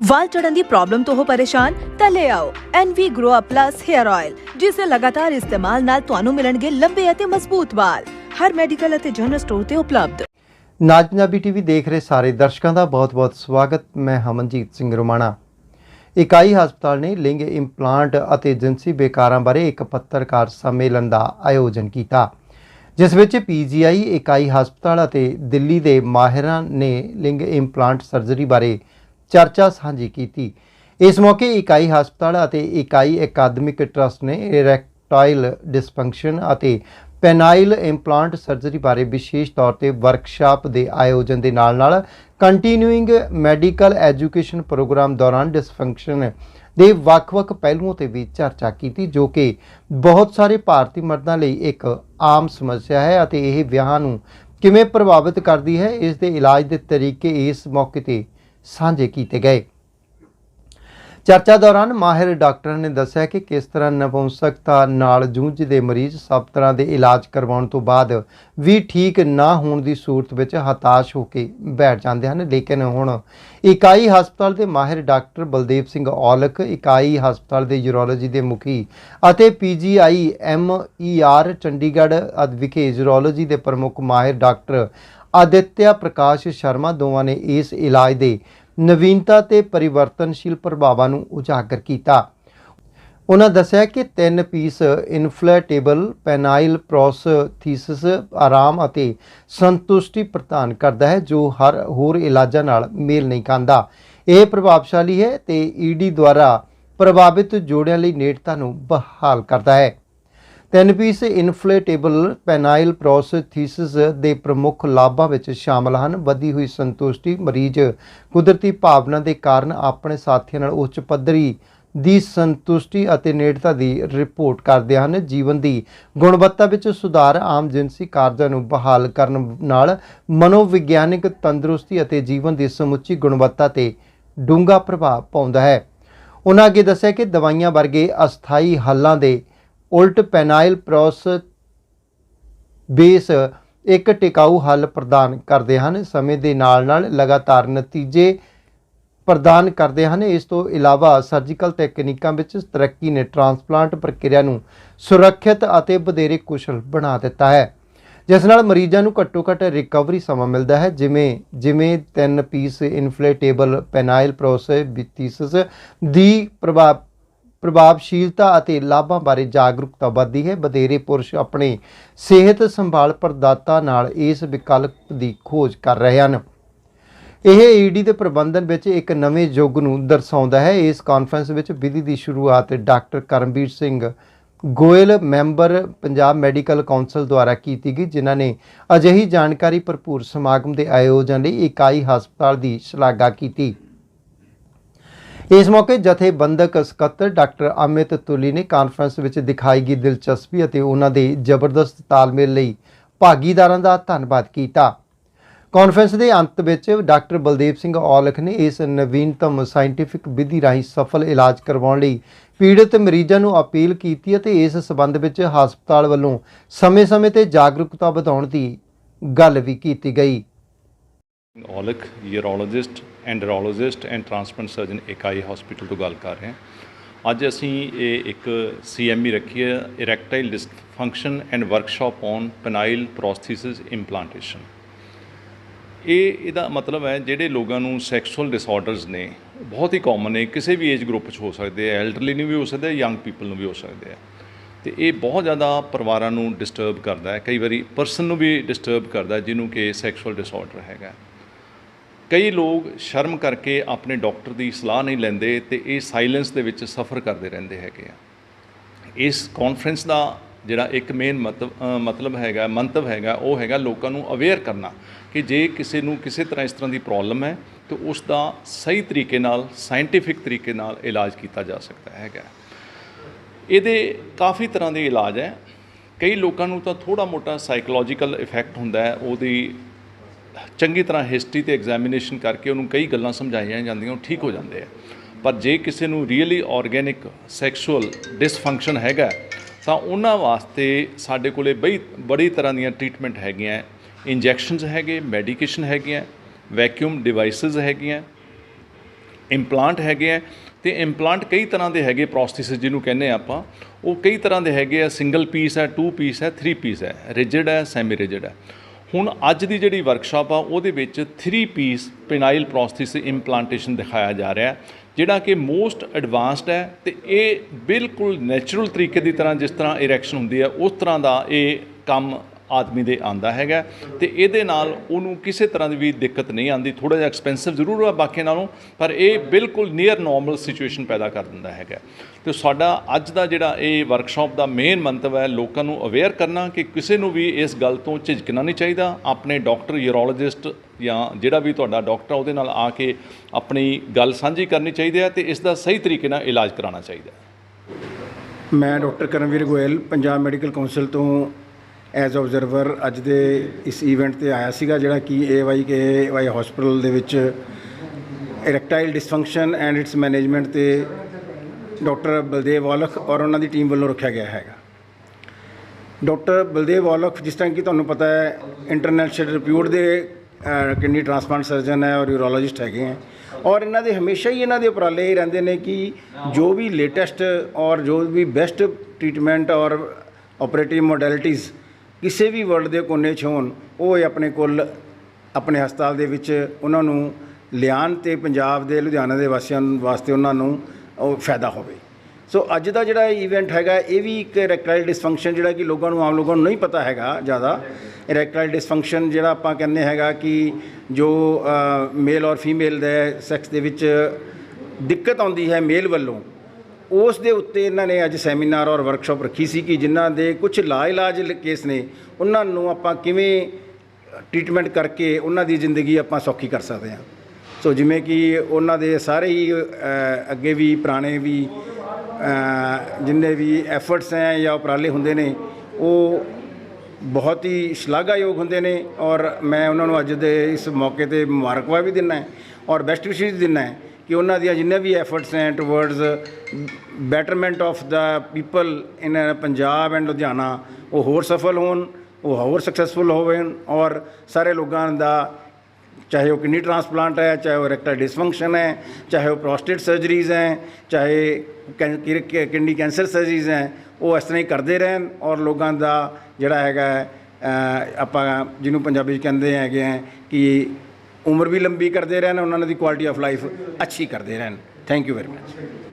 ਵਾਲ ਝੜਨ ਦੀ problem ਤੋਂ ਹੋ ਪਰੇਸ਼ਾਨ, ਤਾਂ ਲੈ ਆਓ NV Grow Up Plus Hair Oil, ਜਿਸ ਦੇ ਲਗਾਤਾਰ ਇਸਤੇਮਾਲ ਨਾਲ ਤੁਹਾਨੂੰ ਮਿਲਣਗੇ ਲੰਬੇ ਅਤੇ ਮਜ਼ਬੂਤ ਵਾਲ। ਹਰ ਮੈਡੀਕਲ ਅਤੇ ਜਨਰਲ ਸਟੋਰ ਤੇ ਉਪਲਬਧ। ਨਾਜ ਪੰਜਾਬੀ ਟੀਵੀ ਦੇਖ ਰਹੇ ਸਾਰੇ ਦਰਸ਼ਕਾਂ ਦਾ ਬਹੁਤ-ਬਹੁਤ ਸਵਾਗਤ। ਮੈਂ ਹਮਨਜੀਤ ਸਿੰਘ ਰੋਮਾਣਾ। ਇਕਾਈ ਹਸਪਤਾਲ ਨੇ ਲਿੰਗ ਇੰਪਲਾਂਟ ਅਤੇ ਜਿਨਸੀ ਬੇਕਾਰਾਂ ਬਾਰੇ ਇੱਕ ਪੱਤਰਕਾਰ ਸੰਮੇਲਨ ਦਾ ਆਯੋਜਨ ਕੀਤਾ, ਜਿਸ ਵਿੱਚ ਪੀਜੀਆਈ ਇਕਾਈ ਹਸਪਤਾਲ ਅਤੇ ਦਿੱਲੀ ਦੇ ਮਾਹਿਰਾਂ ਨੇ ਲਿੰਗ ਇੰਪਲਾਂਟ ਸਰਜਰੀ ਬਾਰੇ ਚਰਚਾ ਸਾਂਝੀ ਕੀਤੀ। ਇਸ ਮੌਕੇ ਇਕਾਈ ਹਸਪਤਾਲ ਅਤੇ ਇਕਾਈ ਅਕਾਦਮਿਕ ਟਰਸਟ ਨੇ ਇਰੈਕਟਾਈਲ ਡਿਸਫੰਕਸ਼ਨ ਅਤੇ ਪੈਨਾਈਲ ਇੰਪਲਾਂਟ ਸਰਜਰੀ ਬਾਰੇ ਵਿਸ਼ੇਸ਼ ਤੌਰ ਤੇ ਵਰਕਸ਼ਾਪ ਦੇ ਆਯੋਜਨ ਦੇ ਨਾਲ-ਨਾਲ ਕੰਟੀਨਿਊਇੰਗ ਮੈਡੀਕਲ ਐਜੂਕੇਸ਼ਨ ਪ੍ਰੋਗਰਾਮ ਦੌਰਾਨ ਡਿਸਫੰਕਸ਼ਨ ਦੇ ਵੱਖ-ਵੱਖ ਪਹਿਲੂਆਂ ਤੇ ਵੀ ਚਰਚਾ ਕੀਤੀ, ਜੋ ਕਿ ਬਹੁਤ ਸਾਰੇ ਭਾਰਤੀ ਮਰਦਾਂ ਲਈ ਇੱਕ ਆਮ ਸਮੱਸਿਆ ਹੈ ਅਤੇ ਇਹ ਵਿਆਹਾਂ ਨੂੰ ਕਿਵੇਂ ਪ੍ਰਭਾਵਿਤ ਕਰਦੀ ਹੈ, ਇਸ ਦੇ ਇਲਾਜ ਦੇ ਤਰੀਕੇ ਇਸ ਮੌਕੇ ਤੇ ਸਾਂਝੇ ਕੀਤੇ ਗਏ। ਚਰਚਾ ਦੌਰਾਨ ਮਾਹਿਰ ਡਾਕਟਰਾਂ ਨੇ ਦੱਸਿਆ ਕਿ ਕਿਸ ਤਰ੍ਹਾਂ ਨਪੁੰਸਕਤਾ ਨਾਲ ਜੂਝਦੇ ਮਰੀਜ਼ ਸਭ ਤਰ੍ਹਾਂ ਦੇ ਇਲਾਜ ਕਰਵਾਉਣ ਤੋਂ ਬਾਅਦ ਵੀ ਠੀਕ ਨਾ ਹੋਣ ਦੀ ਸੂਰਤ ਵਿੱਚ ਹਤਾਸ਼ ਹੋ ਕੇ ਬੈਠ ਜਾਂਦੇ ਹਨ। ਲੇਕਿਨ ਹੁਣ ਇਕਾਈ ਹਸਪਤਾਲ ਦੇ ਮਾਹਿਰ ਡਾਕਟਰ ਬਲਦੇਵ ਸਿੰਘ ਔਲਖ, ਇਕਾਈ ਹਸਪਤਾਲ ਦੇ ਯੂਰੋਲੋਜੀ ਦੇ ਮੁਖੀ ਅਤੇ ਪੀਜੀਆਈ ਐਮਈਆਰ ਚੰਡੀਗੜ੍ਹ ਅਦ ਵਿਖੇ ਯੂਰੋਲੋਜੀ ਦੇ ਪ੍ਰਮੁੱਖ ਮਾਹਿਰ ਡਾਕਟਰ ਆਦਿਤਿਆ ਪ੍ਰਕਾਸ਼ ਸ਼ਰਮਾ ਦੋਵਾਂ ਨੇ ਇਸ ਇਲਾਜ ਦੇ ਨਵੀਨਤਾ ਤੇ ਪਰਿਵਰਤਨਸ਼ੀਲ ਪ੍ਰਭਾਵਾਂ ਨੂੰ ਉਜਾਗਰ ਕੀਤਾ। ਉਹਨਾਂ ਦੱਸਿਆ ਕਿ ਤਿੰਨ ਪੀਸ ਇਨਫਲੇਟੇਬਲ ਪੈਨਾਈਲ ਪ੍ਰੋਸਥੀਸਿਸ ਆਰਾਮ ਅਤੇ ਸੰਤੁਸ਼ਟੀ ਪ੍ਰਦਾਨ ਕਰਦਾ ਹੈ, ਜੋ ਹਰ ਹੋਰ ਇਲਾਜਾਂ ਨਾਲ ਮੇਲ ਨਹੀਂ ਖਾਂਦਾ। ਇਹ ਪ੍ਰਭਾਵਸ਼ਾਲੀ ਹੈ ਤੇ ਈਡੀ ਦੁਆਰਾ ਪ੍ਰਭਾਵਿਤ ਜੋੜਿਆਂ ਲਈ ਨੇੜਤਾ ਨੂੰ ਬਹਾਲ ਕਰਦਾ ਹੈ। ਤਿੰਨ ਪੀਸ ਇਨਫਲੇਟੇਬਲ ਪੈਨਾਈਲ ਪ੍ਰੋਸਥੀਸਿਸ ਦੇ ਪ੍ਰਮੁੱਖ ਲਾਭਾਂ ਵਿੱਚ ਸ਼ਾਮਲ ਹਨ। ਵਧੀ ਹੋਈ ਸੰਤੁਸ਼ਟੀ, ਮਰੀਜ਼ ਕੁਦਰਤੀ ਭਾਵਨਾ ਦੇ ਕਾਰਨ ਆਪਣੇ ਸਾਥੀਆਂ ਨਾਲ ਉੱਚ ਪੱਧਰੀ ਦੀ ਸੰਤੁਸ਼ਟੀ ਅਤੇ ਨੇੜਤਾ ਦੀ ਰਿਪੋਰਟ ਕਰਦੇ ਹਨ। ਜੀਵਨ ਦੀ ਗੁਣਵੱਤਾ ਵਿੱਚ ਸੁਧਾਰ ਆਮ ਜਿਨਸੀ ਕਾਰਜਾਂ ਨੂੰ ਬਹਾਲ ਕਰਨ ਨਾਲ ਮਨੋਵਿਗਿਆਨਿਕ ਤੰਦਰੁਸਤੀ ਅਤੇ ਜੀਵਨ ਦੀ ਸਮੁੱਚੀ ਗੁਣਵੱਤਾ ਤੇ ਡੂੰਘਾ ਪ੍ਰਭਾਵ ਪਾਉਂਦਾ ਹੈ। ਉਹਨਾਂ ਅੱਗੇ ਦੱਸਿਆ ਕਿ ਦਵਾਈਆਂ ਵਰਗੇ ਅਸਥਾਈ ਹੱਲਾਂ ਦੇ ਉਲਟ ਪੈਨਾਈਲ ਪ੍ਰੋਸ ਬੇਸ ਇੱਕ ਟਿਕਾਊ ਹੱਲ ਪ੍ਰਦਾਨ ਕਰਦੇ ਹਨ। ਸਮੇਂ ਦੇ ਨਾਲ-ਨਾਲ ਲਗਾਤਾਰ ਨਤੀਜੇ ਪ੍ਰਦਾਨ ਕਰਦੇ ਹਨ। ਇਸ ਤੋਂ ਇਲਾਵਾ ਸਰਜੀਕਲ ਤਕਨੀਕਾਂ ਵਿੱਚ ਤਰੱਕੀ ਨੇ ਟ੍ਰਾਂਸਪਲਾਂਟ ਪ੍ਰਕਿਰਿਆ ਨੂੰ ਸੁਰੱਖਿਅਤ ਅਤੇ ਵਧੇਰੇ ਕੁਸ਼ਲ ਬਣਾ ਦਿੱਤਾ ਹੈ। ਜਿਸ ਨਾਲ ਮਰੀਜ਼ਾਂ ਨੂੰ ਘੱਟੋ-ਘੱਟ ਰਿਕਵਰੀ ਸਮਾਂ ਮਿਲਦਾ ਹੈ। ਜਿਵੇਂ ਜਿਵੇਂ ਤਿੰਨ ਪੀਸ ਇਨਫਲੇਟੇਬਲ ਪੈਨਾਈਲ ਪ੍ਰੋਸੈਬਿਟਿਸਸ ਦੀ ਪ੍ਰਭਾਵ ਪ੍ਰਭਾਵਸ਼ੀਲਤਾ ਅਤੇ ਲਾਭਾਂ ਬਾਰੇ ਜਾਗਰੂਕਤਾ ਵਧਦੀ ਹੈ। ਵਧੇਰੇ ਪੁਰਸ਼ ਆਪਣੇ ਸਿਹਤ ਸੰਭਾਲ ਪ੍ਰਦਾਤਾ ਨਾਲ ਇਸ ਵਿਕਲਪ ਦੀ ਖੋਜ ਕਰ ਰਹੇ ਹਨ। ਇਹ ਈਡੀ ਦੇ ਪ੍ਰਬੰਧਨ ਵਿੱਚ ਇੱਕ ਨਵੇਂ ਯੁੱਗ ਨੂੰ ਦਰਸਾਉਂਦਾ ਹੈ। ਇਸ ਕਾਨਫਰੰਸ ਵਿੱਚ ਵਿਧੀ ਦੀ ਸ਼ੁਰੂਆਤ doctor Karamvir Singh Goyal, member Punjab medical council ਦੁਆਰਾ ਕੀਤੀ ਗਈ, ਜਿਨ੍ਹਾਂ ਨੇ ਅਜਿਹੀ ਜਾਣਕਾਰੀ ਭਰਪੂਰ ਸਮਾਗਮ ਦੇ ਆਯੋਜਨ ਲਈ ਇਕਾਈ ਹਸਪਤਾਲ ਦੀ ਸ਼ਲਾਘਾ ਕੀਤੀ। ਇਸ ਮੌਕੇ ਜਥੇਬੰਦਕ ਸਕੱਤਰ ਡਾਕਟਰ ਅਮਿਤ ਤੁਲੀ ਨੇ ਕਾਨਫਰੰਸ ਵਿੱਚ ਦਿਖਾਈ ਗਈ ਦਿਲਚਸਪੀ ਅਤੇ ਉਹਨਾਂ ਦੇ ਜ਼ਬਰਦਸਤ ਤਾਲਮੇਲ ਲਈ ਭਾਗੀਦਾਰਾਂ ਦਾ ਧੰਨਵਾਦ ਕੀਤਾ। ਕਾਨਫਰੰਸ ਦੇ ਅੰਤ ਵਿੱਚ ਡਾਕਟਰ ਬਲਦੇਵ ਸਿੰਘ ਔਲਖ ਨੇ ਇਸ ਨਵੀਨਤਮ ਸਾਇੰਟੀਫਿਕ ਵਿਧੀ ਰਾਹੀਂ ਸਫਲ ਇਲਾਜ ਕਰਵਾਉਣ ਲਈ ਪੀੜਤ ਮਰੀਜ਼ਾਂ ਨੂੰ ਅਪੀਲ ਕੀਤੀ ਅਤੇ ਇਸ ਸਬੰਧ ਵਿੱਚ ਹਸਪਤਾਲ ਵੱਲੋਂ ਸਮੇਂ-ਸਮੇਂ ਤੇ ਜਾਗਰੂਕਤਾ ਵਧਾਉਣ ਦੀ ਗੱਲ ਵੀ ਕੀਤੀ ਗਈ। Aulakh urologist andrologist and transplant surgeon ਇਕਾਈ ਹਸਪੀਟਲ ਤੋਂ ਗੱਲ ਕਰ ਰਹੇ ਹਾਂ। ਅੱਜ ਅਸੀਂ ਇਹ ਇੱਕ ਸੀਐਮਈ ਰੱਖੀ ਹੈ erectile dysfunction and workshop on penile prosthesis implantation ਇਹ, ਇਹਦਾ ਮਤਲਬ ਹੈ, ਜਿਹੜੇ ਲੋਕਾਂ ਨੂੰ ਸੈਕਸ਼ੂਅਲ ਡਿਸਆਰਡਰਸ ਨੇ, ਬਹੁਤ ਹੀ ਕਾਮਨ ਨੇ, ਕਿਸੇ ਵੀ ਏਜ ਗਰੁੱਪ 'ਚ ਹੋ ਸਕਦੇ ਆ ਐਲਡਰਲੀ ਨੂੰ ਵੀ ਹੋ ਸਕਦੇ ਆ ਯੰਗ ਪੀਪਲ ਨੂੰ ਵੀ ਹੋ ਸਕਦੇ ਆ ਤੇ ਇਹ ਬਹੁਤ ਜ਼ਿਆਦਾ ਪਰਿਵਾਰਾਂ ਨੂੰ ਡਿਸਟਰਬ ਕਰਦਾ ਹੈ, ਕਈ ਵਾਰੀ ਪਰਸਨ ਨੂੰ ਵੀ ਡਿਸਟਰਬ ਕਰਦਾ ਜਿਹਨੂੰ ਕਿ ਸੈਕਸ਼ੂਅਲ ਡਿਸਆਰਡਰ ਹੈਗਾ ਕਈ ਲੋਕ ਸ਼ਰਮ ਕਰਕੇ ਆਪਣੇ ਡਾਕਟਰ ਦੀ ਸਲਾਹ ਨਹੀਂ ਲੈਂਦੇ ਤੇ ਇਹ ਸਾਇਲੈਂਸ ਦੇ ਵਿੱਚ ਸਫਰ ਕਰਦੇ ਰਹਿੰਦੇ ਹੈਗੇ ਆ। ਇਸ ਕਾਨਫਰੰਸ ਦਾ ਜਿਹੜਾ ਇੱਕ ਮੇਨ ਮਤਲਬ ਮਤਲਬ ਹੈਗਾ, ਮੰਤਵ ਹੈਗਾ, ਉਹ ਹੈਗਾ ਲੋਕਾਂ ਨੂੰ ਅਵੇਅਰ ਕਰਨਾ ਕਿ ਜੇ ਕਿਸੇ ਨੂੰ ਕਿਸੇ ਤਰ੍ਹਾਂ ਇਸ ਤਰ੍ਹਾਂ ਦੀ ਪ੍ਰੋਬਲਮ ਹੈ, ਤਾਂ ਉਸ ਦਾ ਸਹੀ ਤਰੀਕੇ ਨਾਲ ਸਾਇੰਟੀਫਿਕ ਤਰੀਕੇ ਨਾਲ ਇਲਾਜ ਕੀਤਾ ਜਾ ਸਕਦਾ ਹੈਗਾ। ਇਹਦੇ ਕਾਫੀ ਤਰ੍ਹਾਂ ਦੇ ਇਲਾਜ ਹੈ। ਕਈ ਲੋਕਾਂ ਨੂੰ ਤਾਂ ਥੋੜਾ ਮੋਟਾ ਸਾਈਕੋਲੋਜੀਕਲ ਇਫੈਕਟ ਹੁੰਦਾ ਹੈ, ਉਹਦੀ ਚੰਗੀ ਤਰ੍ਹਾਂ ਹਿਸਟਰੀ ਤੇ ਐਗਜ਼ਾਮੀਨੇਸ਼ਨ ਕਰਕੇ ਉਹਨੂੰ ਕਈ ਗੱਲਾਂ ਸਮਝਾਈਆਂ ਜਾਂਦੀਆਂ, ਉਹ ਠੀਕ ਹੋ ਜਾਂਦੇ ਆ। ਪਰ ਜੇ ਕਿਸੇ ਨੂੰ ਰੀਅਲੀ ਆਰਗੇਨਿਕ ਸੈਕਸ਼ੂਅਲ ਡਿਸਫੰਕਸ਼ਨ ਹੈਗਾ, ਤਾਂ ਉਹਨਾਂ ਵਾਸਤੇ ਸਾਡੇ ਕੋਲੇ ਬਈ ਬੜੀ ਤਰ੍ਹਾਂ ਦੀਆਂ ਟ੍ਰੀਟਮੈਂਟ ਹੈਗੀਆਂ। ਇੰਜੈਕਸ਼ਨਸ ਹੈਗੇ ਮੈਡੀਕੇਸ਼ਨ ਹੈਗੀਆਂ ਵੈਕਿਊਮ ਡਿਵਾਈਸਸ ਹੈਗੀਆਂ ਇੰਪਲਾਂਟ ਹੈਗੇ ਆ। ਤੇ ਇੰਪਲਾਂਟ ਕਈ ਤਰ੍ਹਾਂ ਦੇ ਹੈਗੇ ਪ੍ਰੋਸਥੈਸਿਸ ਜਿਹਨੂੰ ਕਹਿੰਦੇ ਆ ਆਪਾਂ। ਉਹ ਕਈ ਤਰ੍ਹਾਂ ਦੇ ਹੈਗੇ ਆ ਸਿੰਗਲ ਪੀਸ ਹੈ ਟੂ ਪੀਸ ਹੈ ਥ੍ਰੀ ਪੀਸ ਹੈ ਰਿਜਿਡ ਹੈ ਸੈਮੀ ਰਿਜਿਡ ਹੈ। ਹੁਣ ਅੱਜ ਦੀ ਜਿਹੜੀ ਵਰਕਸ਼ਾਪ ਆ, ਉਹਦੇ ਵਿੱਚ 3 ਪੀਸ ਪਿਨਾਈਲ ਪ੍ਰੋਸਥੈਸਿਸ ਇੰਪਲਾਂਟੇਸ਼ਨ ਦਿਖਾਇਆ ਜਾ ਰਿਹਾ ਹੈ, ਜਿਹੜਾ ਕਿ ਮੋਸਟ ਐਡਵਾਂਸਡ ਹੈ ਤੇ ਇਹ ਬਿਲਕੁਲ ਨੈਚੁਰਲ ਤਰੀਕੇ ਦੀ ਤਰ੍ਹਾਂ ਜਿਸ ਤਰ੍ਹਾਂ ਇਰੈਕਸ਼ਨ ਹੁੰਦੀ ਹੈ, ਉਸ ਤਰ੍ਹਾਂ ਦਾ ਇਹ ਕੰਮ ਆਦਮੀ ਦੇ ਆਂਦਾ ਹੈਗਾ ਤੇ ਇਹਦੇ ਨਾਲ ਉਹਨੂੰ ਕਿਸੇ ਤਰ੍ਹਾਂ ਦੀ ਵੀ ਦਿੱਕਤ ਨਹੀਂ ਆਂਦੀ ਥੋੜਾ ਜਿਹਾ ਐਕਸਪੈਂਸਿਵ ਜ਼ਰੂਰ ਹੈ ਬਾਕੀ ਨਾਲੋਂ, ਪਰ ਇਹ ਬਿਲਕੁਲ ਨੀਅਰ ਨਾਰਮਲ ਸਿਚੁਏਸ਼ਨ ਪੈਦਾ ਕਰ ਦਿੰਦਾ ਹੈਗਾ। ਤੇ ਸਾਡਾ ਅੱਜ ਦਾ ਜਿਹੜਾ ਇਹ ਵਰਕਸ਼ਾਪ ਦਾ ਮੇਨ ਮੰਤਵ ਹੈ, ਲੋਕਾਂ ਨੂੰ ਅਵੇਅਰ ਕਰਨਾ ਕਿ ਕਿਸੇ ਨੂੰ ਵੀ ਇਸ ਗੱਲ ਤੋਂ ਝਿਜਕਣਾ ਨਹੀਂ ਚਾਹੀਦਾ। ਆਪਣੇ ਡਾਕਟਰ ਯੂਰੋਲੋਜਿਸਟ ਜਾਂ ਜਿਹੜਾ ਵੀ ਤੁਹਾਡਾ ਡਾਕਟਰ ਉਹਦੇ ਨਾਲ ਆ ਕੇ ਆਪਣੀ ਗੱਲ ਸਾਂਝੀ ਕਰਨੀ ਚਾਹੀਦੀ ਹੈ ਤੇ ਇਸ ਦਾ ਸਹੀ ਤਰੀਕੇ ਨਾਲ ਇਲਾਜ ਕਰਾਉਣਾ ਚਾਹੀਦਾ ਮੈਂ doctor Karanvir Goyal, Punjab medical council ਤੋਂ ਐਜ਼ ਆਬਜ਼ਰਵਰ ਅੱਜ ਦੇ ਇਸ ਇਵੈਂਟ ਤੇ ਆਇਆ ਸੀਗਾ ਜਿਹੜਾ ਕਿ ਏਵਾਈ ਕੇ ਵਾਈ ਹਸਪੀਟਲ ਦੇ ਵਿੱਚ erectile dysfunction and its management ਤੇ ਡਾਕਟਰ ਬਲਦੇਵ ਔਲਖ ਔਰ ਉਹਨਾਂ ਦੀ ਟੀਮ ਵੱਲੋਂ ਰੱਖਿਆ ਗਿਆ ਹੈਗਾ। ਡਾਕਟਰ ਬਲਦੇਵ ਔਲਖ, ਜਿਸ ਤਰ੍ਹਾਂ ਕਿ ਤੁਹਾਨੂੰ ਪਤਾ ਹੈ ਇੰਟਰਨੈਸ਼ਨਲ ਰਿਪਿਊਟ ਦੇ ਕਿਡਨੀ ਟ੍ਰਾਂਸਪਲਾਂਟ ਸਰਜਨ ਹੈ ਔਰ ਯੂਰੋਲੋਜਿਸਟ ਹੈਗੇ ਹੈ। ਔਰ ਇਹਨਾਂ ਦੇ ਹਮੇਸ਼ਾ ਹੀ ਇਹਨਾਂ ਦੇ ਉਪਰਾਲੇ ਇਹ ਰਹਿੰਦੇ ਨੇ ਕਿ ਜੋ ਵੀ ਲੇਟੈਸਟ ਔਰ ਜੋ ਵੀ ਬੈਸਟ ਟ੍ਰੀਟਮੈਂਟ ਔਰ ਆਪਰੇਟਿਵ ਮੋਡੈਲਿਟੀਜ਼ ਕਿਸੇ ਵੀ ਵਰਲਡ ਦੇ ਕੋਨੇ 'ਚ ਹੋਣ ਉਹ ਆਪਣੇ ਕੋਲ, ਆਪਣੇ ਹਸਪਤਾਲ ਦੇ ਵਿੱਚ ਉਹਨਾਂ ਨੂੰ ਲਿਆਉਣ ਅਤੇ ਪੰਜਾਬ ਦੇ, ਲੁਧਿਆਣਾ ਦੇ ਵਾਸੀਆਂ ਵਾਸਤੇ ਉਹਨਾਂ ਨੂੰ ਉਹ ਫਾਇਦਾ ਹੋਵੇ। ਸੋ ਅੱਜ ਦਾ ਜਿਹੜਾ ਈਵੈਂਟ ਹੈਗਾ, ਇਹ ਵੀ ਇੱਕ ਇਰੈਕਟਾਈਲ ਡਿਸਫੰਕਸ਼ਨ ਜਿਹੜਾ ਕਿ ਲੋਕਾਂ ਨੂੰ, ਆਮ ਲੋਕਾਂ ਨੂੰ ਨਹੀਂ ਪਤਾ ਹੈਗਾ ਜ਼ਿਆਦਾ। ਇਰੈਕਟਾਈਲ ਡਿਸਫੰਕਸ਼ਨ ਜਿਹੜਾ ਆਪਾਂ ਕਹਿੰਦੇ ਹੈਗਾ ਕਿ ਜੋ ਮੇਲ ਔਰ ਫੀਮੇਲ ਦੇ ਸੈਕਸ ਦੇ ਵਿੱਚ ਦਿੱਕਤ ਆਉਂਦੀ ਹੈ ਮੇਲ ਵੱਲੋਂ। ਉਸ ਦੇ ਉੱਤੇ ਇਹਨਾਂ ਨੇ ਅੱਜ ਸੈਮੀਨਾਰ ਔਰ ਵਰਕਸ਼ਾਪ ਰੱਖੀ ਸੀ ਕਿ ਜਿਨ੍ਹਾਂ ਦੇ ਕੁਝ ਲਾਇਲਾਜ ਕੇਸ ਨੇ, ਉਹਨਾਂ ਨੂੰ ਆਪਾਂ ਕਿਵੇਂ ਟ੍ਰੀਟਮੈਂਟ ਕਰਕੇ ਉਹਨਾਂ ਦੀ ਜ਼ਿੰਦਗੀ ਆਪਾਂ ਸੌਖੀ ਕਰ ਸਕਦੇ ਹਾਂ। ਸੋ ਜਿਵੇਂ ਕਿ ਉਹਨਾਂ ਦੇ ਸਾਰੇ ਹੀ ਅੱਗੇ ਵੀ ਪੁਰਾਣੇ ਵੀ ਜਿੰਨੇ ਵੀ ਐਫਰਟਸ ਹੈ ਜਾਂ ਉਪਰਾਲੇ ਹੁੰਦੇ ਨੇ, ਉਹ ਬਹੁਤ ਹੀ ਸ਼ਲਾਘਾਯੋਗ ਹੁੰਦੇ ਨੇ ਔਰ ਮੈਂ ਉਹਨਾਂ ਨੂੰ ਅੱਜ ਦੇ ਇਸ ਮੌਕੇ ਤੇ ਮੁਬਾਰਕਬਾਦ ਵੀ ਦਿੰਦਾ ਔਰ ਬੈਸਟ ਵਿਸ਼ੇਸ ਦਿੰਦਾ ਕਿ ਉਹਨਾਂ ਦੀਆਂ ਜਿੰਨੇ ਵੀ ਐਫਰਟਸ ਹੈ towards betterment of the people in Punjab and Ludhiana ਉਹ ਹੋਰ ਸਫਲ ਹੋਣ, ਉਹ ਹੋਰ ਸਕਸੈਸਫੁਲ ਹੋਣ ਔਰ ਸਾਰੇ ਲੋਕਾਂ ਦਾ ਚਾਹੇ ਉਹ ਕਿਡਨੀ ਟ੍ਰਾਂਸਪਲਾਂਟ ਹੈ, ਚਾਹੇ ਉਹ ਰੈਕਟਲ ਡਿਸਫੰਕਸ਼ਨ ਹੈ, ਚਾਹੇ ਉਹ ਪ੍ਰੋਸਟੇਟ ਸਰਜਰੀਜ਼ ਹੈ, ਚਾਹੇ ਕਿਡਨੀ ਕੈਂਸਰ ਸਰਜਰੀਜ਼ ਹੈ, ਉਹ ਇਸ ਤਰ੍ਹਾਂ ਹੀ ਕਰਦੇ ਰਹਿਣ ਔਰ ਲੋਕਾਂ ਦਾ ਜਿਹੜਾ ਹੈਗਾ ਆਪਾਂ ਜਿਹਨੂੰ ਪੰਜਾਬੀ 'ਚ ਕਹਿੰਦੇ ਹੈਗੇ ਹੈ ਕਿ ਉਮਰ ਵੀ ਲੰਬੀ ਕਰਦੇ ਰਹਿਣ, ਉਹਨਾਂ ਦੀ ਕੁਆਲਿਟੀ ਆਫ ਲਾਈਫ ਅੱਛੀ ਕਰਦੇ ਰਹਿਣ। Thank you very much